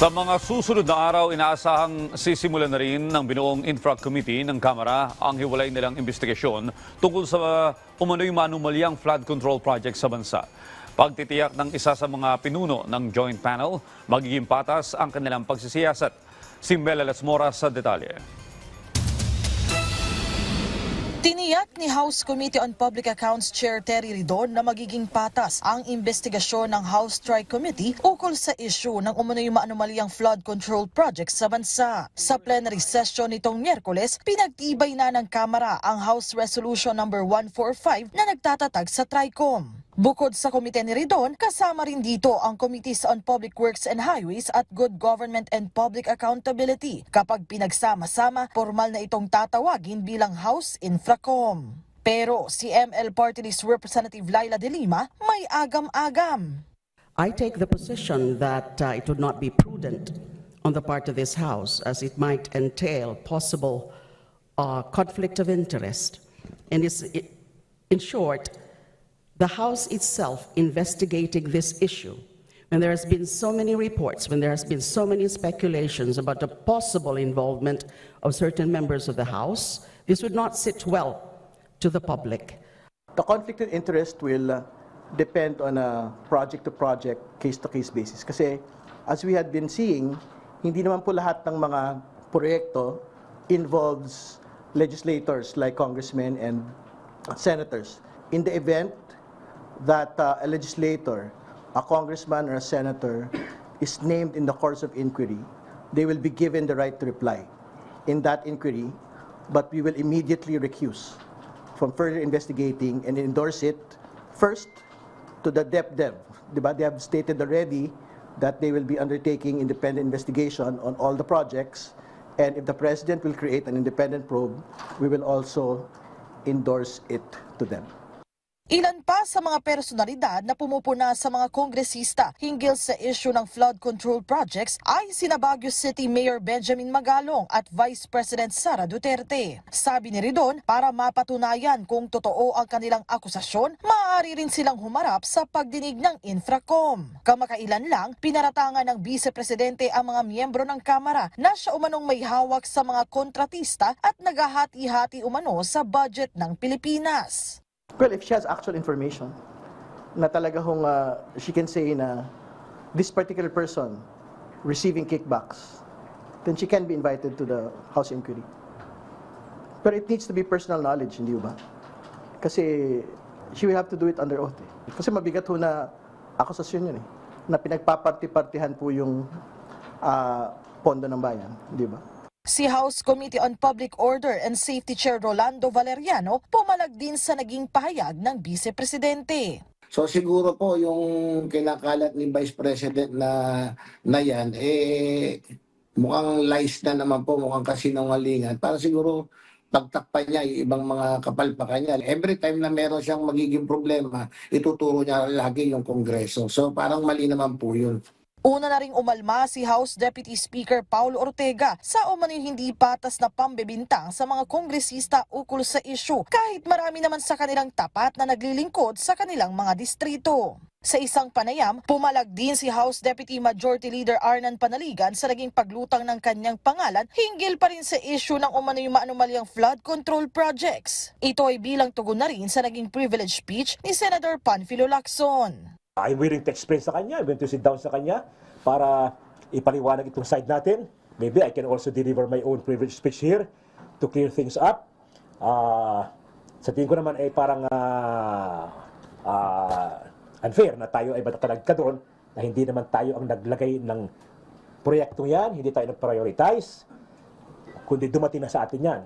Sa mga susunod na araw, inaasahang sisimulan na rin ng binuong Infra Committee ng Kamara ang hiwalay nilang investigasyon tungkol sa umano'y manumalyang flood control project sa bansa. Pagtitiyak ng isa sa mga pinuno ng joint panel, magiging patas ang kanilang pagsisiyasat. Si Mela Lesmora sa detalye. Tiniyak ni House Committee on Public Accounts Chair Terry Ridon na magiging patas ang investigasyon ng House Tri-Committee ukol sa issue ng umano'y maanumalyang flood control project sa bansa. Sa plenary session nitong Miyerkules, pinagtibay na ng Kamara ang House Resolution number 145 na nagtatatag sa TRICOM. Bukod sa komite ni Ridon, kasama rin dito ang Committees on Public Works and Highways at Good Government and Public Accountability. Kapag pinagsama-sama, formal na itong tatawagin bilang House Infracom. Pero si ML Party List Representative Laila De Lima may agam-agam. I take the position that uh, it would not be prudent on the part of this House, as it might entail possible uh, conflict of interest. And it, in short, the House itself investigating this issue, when there has been so many reports, when there has been so many speculations about the possible involvement of certain members of the House, this would not sit well to the public. The conflict of interest will uh, depend on a project-to-project, case-to-case basis. Kasi as we had been seeing, hindi naman po lahat ng mga proyekto involves legislators like congressmen and senators. In the event that uh, a legislator, a congressman or a senator is named in the course of inquiry, they will be given the right to reply in that inquiry, but we will immediately recuse from further investigating and endorse it first to the DepDev. Diba? They have stated already that they will be undertaking independent investigation on all the projects. And if the president will create an independent probe, we will also endorse it to them. Ilan pa sa mga personalidad na pumupuna sa mga kongresista hinggil sa issue ng flood control projects ay sina Baguio City Mayor Benjamin Magalong at Vice President Sara Duterte. Sabi ni Ridon, para mapatunayan kung totoo ang kanilang akusasyon, maaari rin silang humarap sa pagdinig ng Infracom. Kamakailan lang, pinaratangan ng Vice Presidente ang mga miyembro ng Kamara na siya umanong may hawak sa mga kontratista at naghahati-hati umano sa budget ng Pilipinas. Well, if she has actual information na talaga hong uh, she can say na this particular person receiving kickbacks, then she can be invited to the House inquiry. But it needs to be personal knowledge, hindi ba? Kasi she will have to do it under oath. Eh. Kasi mabigat ho na akusasyon yun eh. Na pinagpaparti-partihan po yung ah, pondo ng bayan, hindi ba? Si House Committee on Public Order and Safety Chair Rolando Valeriano pumalag din sa naging pahayag ng Vice Presidente. So siguro po yung kinakalat ni Vice President na na yan eh mukhang lies na naman po, mukhang kasinungalingan. Para siguro pagtakpan niya yung ibang mga kapalpakan niya. Every time na meron siyang magiging problema, ituturo niya lagi yung Kongreso. So parang mali naman po yun. Una na ring umalma si House Deputy Speaker Paulo Ortega sa umano'y hindi patas na pambebintang sa mga kongresista ukol sa isyu kahit marami naman sa kanilang tapat na naglilingkod sa kanilang mga distrito. Sa isang panayam, pumalag din si House Deputy Majority Leader Arnan Panaligan sa naging paglutang ng kanyang pangalan hinggil pa rin sa issue ng umano'y maanumalyang flood control projects. Ito ay bilang tugon na rin sa naging privilege speech ni Senator Panfilo Lacson. I'm willing to explain sa kanya, I'm willing to sit down sa kanya para ipaliwanag itong side natin. Maybe I can also deliver my own privilege speech here to clear things up. Ah, sa tingin ko naman ay parang ah, ah, unfair na tayo ay batakanag ka doon na hindi naman tayo ang naglagay ng proyektong yan, hindi tayo nag-prioritize, kundi dumating na sa atin yan.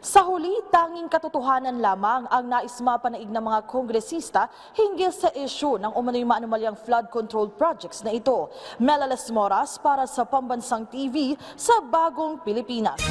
Sa huli, tanging katotohanan lamang ang nais mapanaig ng mga kongresista hinggil sa issue ng umano'y maanumalyang flood control projects na ito. Melales Moras para sa Pambansang TV sa Bagong Pilipinas.